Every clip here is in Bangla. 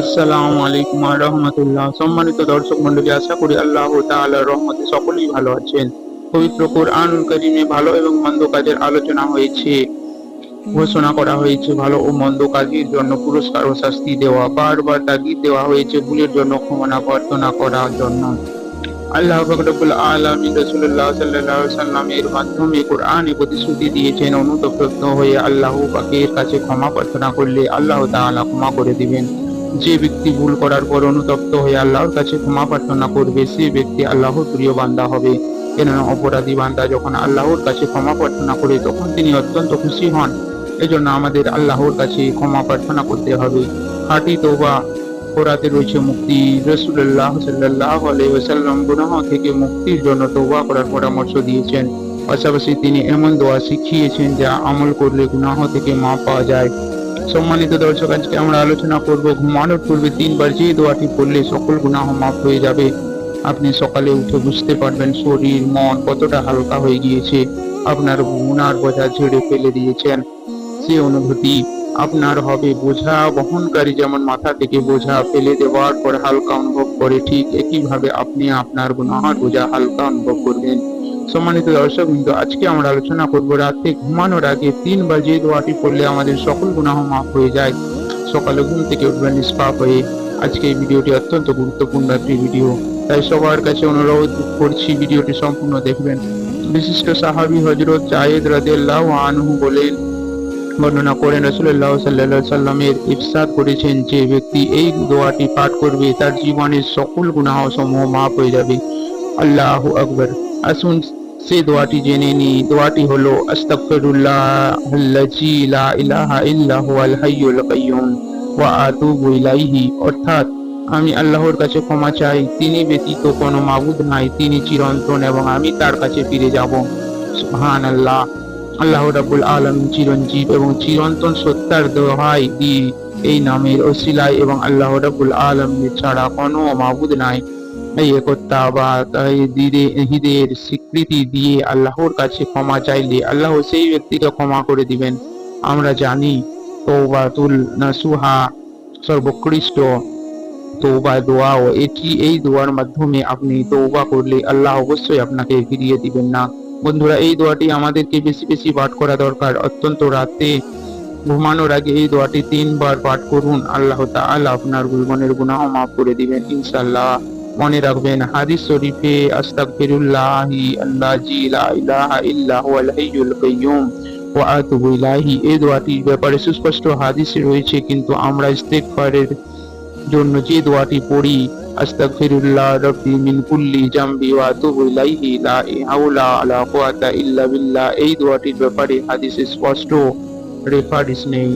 আসসালামু আলাইকুম রাহমাতুল্লাহ। সম্মানিত দর্শক মণ্ডলী, আশা করি আল্লাহ তাআলার রহমতে সকলেই ভালো আছেন। পবিত্র কোরআন কারীমে ভালো এবং মন্দ কাজের আলোচনা হয়েছে, ঘোষণা করা হয়েছে, ভালো ও মন্দ কাজের জন্য পুরস্কার ও শাস্তি দেওয়া, বারবার তাগিদ দেওয়া হয়েছে, ভুলের জন্য ক্ষমা প্রার্থনা করার জন্য। আল্লাহ ফকরবুল আলমী রসুল্লাহ সাল্লাহ সাল্লামের মাধ্যমে কোরআনে প্রতিশ্রুতি দিয়েছেন অনুতপ্ত হয়ে আল্লাহ পাকের কাছে ক্ষমা প্রার্থনা করলে আল্লাহ তাআলা ক্ষমা করে দিবেন। যে ব্যক্তি ভুল করার পর অনুতপ্ত হয়ে আল্লাহর কাছে ক্ষমা প্রার্থনা করবে, সে ব্যক্তি আল্লাহর প্রিয় বান্দা হবে। কেননা অপরাধী বান্দা যখন আল্লাহর কাছে ক্ষমা প্রার্থনা করে, তখন তিনি অত্যন্ত খুশি হন। এজন্য আমাদের আল্লাহর কাছে ক্ষমা প্রার্থনা করতে হবে। খাঁটি তওবা করাতে রয়েছে মুক্তি। রসুল্লাহ সাল্লাহ আলাইসাল্লাম গুনাহ থেকে মুক্তির জন্য তওবা করার পরামর্শ দিয়েছেন। পাশাপাশি তিনি এমন দোয়া শিখিয়েছেন যা আমল করলে গুনাহ থেকে মা পাওয়া যায়। সম্মানিত দর্শক, আজকে আমরা আলোচনা করব ঘুমানোর পূর্বে তিনবার যে দোয়াটি পড়লে সকল গুনাহ মাফ হয়ে যাবে, আপনি সকালে উঠে বুঝতে পারবেন শরীর, মন কতটা হালকা হয়ে গিয়েছে। আপনার গুনার বোঝা ঝেড়ে ফেলে দিয়েছেন। সে অনুভূতি আপনার হবে বোঝা, বহনকারী যেমন মাথা থেকে বোঝা, ফেলে দেওয়ার পর হালকা অনুভব করে, ঠিক একইভাবে আপনি আপনার গুনাহার বোঝা হালকা অনুভব করবেন। সম্মানিত দর্শক বিন্দু, আজকে আমরা আলোচনা করব রাতে ঘুমানোর আগে তিনবার যে দোয়াটি পড়লে আমাদের সকল গুনাহ মাফ হয়ে যায়। সকালে ঘুম থেকে উঠবেন নিষ্পাপ হয়ে। আজকে এই ভিডিওটি অত্যন্ত গুরুত্বপূর্ণ একটি ভিডিও। তাই সবার কাছে অনুরোধ করছি ভিডিওটি সম্পূর্ণ দেখবেন। বিশিষ্ট সাহাবী হজরত জায়েদ রাদিয়াল্লাহু আনহু বলেন বর্ণনা করেন রসুল্লাহ সাল্লাহ সাল্লামের ইফসাদ করেছেন যে ব্যক্তি এই দোয়াটি পাঠ করবে, তার জীবনের সকল গুনাহ সমূহ মাফ হয়ে যাবে। আল্লাহ আকবর। আসুন সে দোয়াটি জেনে নি দোয়াটি হলো অর্থাৎ, আমি আল্লাহর কাছে ক্ষমা চাই, তিনি ব্যতীত কোনো মাবুদ নাই, তিনি চিরন্তন এবং আমি তার কাছে ফিরে যাব। আল্লাহ রাব্বুল আলম চিরঞ্জীব এবং চিরন্তন সত্যার দোহাই দিয়ে এই নামের ওসিলায় এবং আল্লাহ রাব্বুল আলম ছাড়া কোনো মাবুদ নাই। এই একত্তা বা ঈদের স্বীকৃতি দিয়ে আল্লাহর কাছে ক্ষমা চাইলে আল্লাহ সেই ব্যক্তিকে ক্ষমা করে দিবেন। আমরা জানি তৌবাতুল নাসুহা সর্বোৎকৃষ্ট তৌবা দোয়া এটি, এই দোয়ার মাধ্যমে আপনি তৌবা করলে আল্লাহ অবশ্যই আপনাকে ফিরিয়ে দিবেন না। বন্ধুরা, এই দোয়াটি আমাদেরকে বেশি বেশি পাঠ করা দরকার। অত্যন্ত রাতে ঘুমানোর আগে এই দোয়াটি তিনবার পাঠ করুন। আল্লাহ তাআলা আপনার জীবনের গুনাহ মাফ করে দিবেন, ইনশাআল্লাহ। মনে রাখবেন, হাদিস শরীফে আস্তাগফিরুল্লাহি আল্লাজি লা ইলাহা ইল্লা কাইয়ুম ওয়া আতুবু ইলাইহি। এই দোয়াটির ব্যাপারে সুস্পষ্ট হাদিস রয়েছে, কিন্তু আমরা ইস্তেগফারের জন্য যে দোয়াটি পড়ি আস্তাগফিরুল্লাহ রাব্বি মিন কুল্লি জামবি ওয়া আতুবু ইলাইহি, লা হাওলা আলা কুওয়াতা ইল্লা বিল্লাহ। এই দোয়াটির ব্যাপারে হাদিসে স্পষ্ট রেফারেন্স নেই।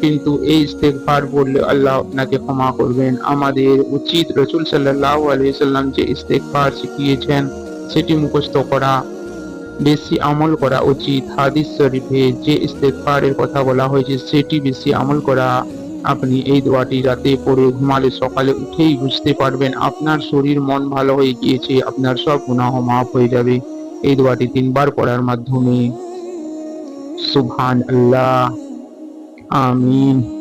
কিন্তু এই ইস্তেগফার বললে আল্লাহ আপনাকে ক্ষমা করবেন। আমাদের উচিত রসুল সাল্লাল্লাহু আলাইহি সাল্লাম যে ইস্তেগফার শিখিয়েছেন, সেটি মুখস্থ করা, বেশি আমল করা উচিত। হাদিস শরীফে যে ইস্তেগফারের কথা বলা হয়েছে, সেটি বেশি আমল করা আপনি এই দোয়াটি রাতে পড়ে ঘুমালে সকালে উঠেই বুঝতে পারবেন আপনার শরীর মন ভালো হয়ে গিয়েছে, আপনার সব গুনাহ মাফ হয়ে যাবে। এই দোয়াটি তিনবার পড়ার মাধ্যমে। সুবহান আল্লাহ আমিন।